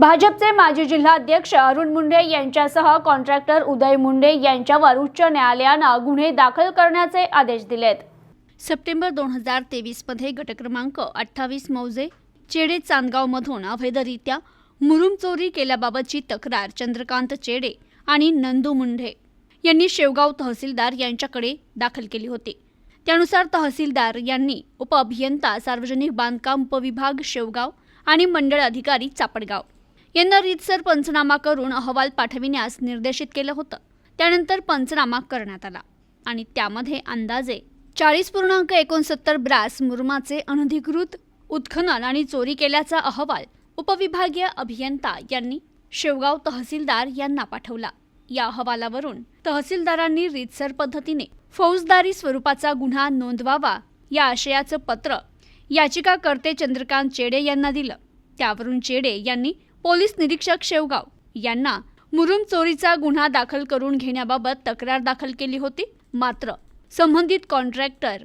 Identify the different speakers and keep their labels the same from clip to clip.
Speaker 1: भाजपचे माजी जिल्हाध्यक्ष अरुण मुंडे यांच्यासह कॉन्ट्रॅक्टर उदय मुंडे यांच्यावर उच्च न्यायालयानं गुन्हे दाखल करण्याचे आदेश दिलेत. सप्टेंबर दोन हजार तेवीसमध्ये गटक्रमांक अठ्ठावीस मौजे चेडे चांदगावमधून अवैधरित्या मुरुम चोरी केल्याबाबतची तक्रार चंद्रकांत चेडे आणि नंदू मुंढे यांनी शेवगाव तहसीलदार यांच्याकडे दाखल केली होती. त्यानुसार तहसीलदार यांनी उपअभियंता सार्वजनिक बांधकाम उपविभाग शेवगाव आणि मंडळ अधिकारी चापडगाव यांना रीतसर पंचनामा करून अहवाल पाठविण्यास निर्देशित केलं होतं. त्यानंतर पंचनामा करण्यात आला आणि त्यामध्ये अंदाजे चाळीस पूर्णांक एकोणसत्तर ब्रास मुरमाचे अनधिकृत उत्खनन आणि चोरी केल्याचा अहवाल उपविभागीय अभियंता यांनी शेवगाव तहसीलदार यांना पाठवला. या अहवालावरून तहसीलदारांनी रीतसर पद्धतीने फौजदारी स्वरूपाचा गुन्हा नोंदवावा या आशयाचं पत्र याचिकाकर्ते चंद्रकांत चेडे यांना दिलं. त्यावरून चेडे यांनी पोलीस निरीक्षक शेवगाव यांना मुरुम चोरीचा गुन्हा दाखल करून घेण्याबाबत तक्रार दाखल केली होती. मात्र संबंधित कॉन्ट्रॅक्टर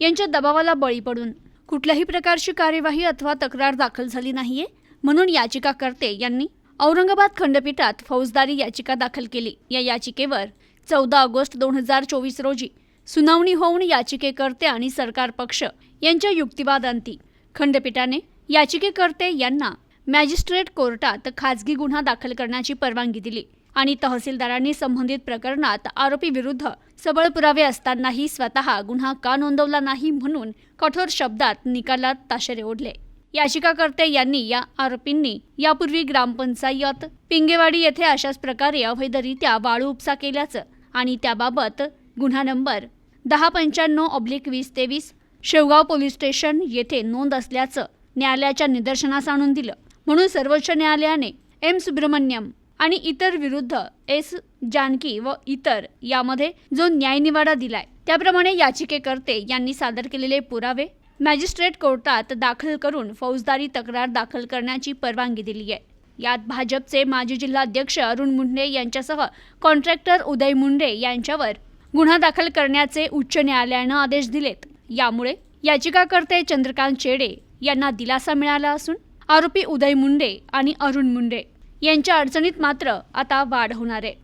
Speaker 1: यांच्या दबावाला बळी पडून कुठल्याही प्रकारची कार्यवाही अथवा तक्रार दाखल झाली नाहीये म्हणून याचिकाकर्ते यांनी औरंगाबाद खंडपीठात फौजदारी याचिका दाखल केली. या याचिकेवर चौदा ऑगस्ट दोन हजार चोवीस रोजी सुनावणी होऊन याचिकेकर्ते आणि सरकार पक्ष यांच्या युक्तिवादांती खंडपीठाने याचिकेकर्ते यांना मॅजिस्ट्रेट कोर्टात खाजगी गुन्हा दाखल करण्याची परवानगी दिली आणि तहसीलदारांनी संबंधित प्रकरणात आरोपी विरुद्ध सबळ पुरावे असतानाही स्वतः गुन्हा का नोंदवला नाही म्हणून कठोर शब्दात निकालात ताशेरे ओढले. याचिकाकर्ते यांनी या आरोपींनी यापूर्वी ग्रामपंचायत पिंगेवाडी येथे अशाच प्रकारे अवैधरित्या वाळू उपसा केल्याचं आणि त्याबाबत गुन्हा नंबर दहा पंच्याण्णव ऑब्लिक वीस तेवीस शेवगाव पोलीस स्टेशन येथे नोंद असल्याचं न्यायालयाच्या निदर्शनास आणून दिलं. म्हणून सर्वोच्च न्यायालयाने एम. सुब्रमण्यम आणि इतर विरुद्ध एस. जानकी व इतर यामध्ये जो न्यायनिवाडा दिलाय त्याप्रमाणे याचिकेकर्ते यांनी सादर केलेले पुरावे मॅजिस्ट्रेट कोर्टात दाखल करून फौजदारी तक्रार दाखल करण्याची परवानगी दिली आहे. यात भाजपचे माजी जिल्हाध्यक्ष अरुण मुंडे यांच्यासह कॉन्ट्रॅक्टर उदय मुंडे यांच्यावर गुन्हा दाखल करण्याचे उच्च न्यायालयानं आदेश दिलेत. यामुळे याचिकाकर्ते चंद्रकांत चेडे यांना दिलासा मिळाला असून आरोपी उदय मुंडे आणि अरुण मुंडे यांच्या अडचणीत मात्र आता वाढ होणार आहे.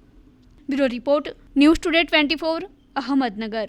Speaker 1: Bureau report news today twenty four Ahmednagar.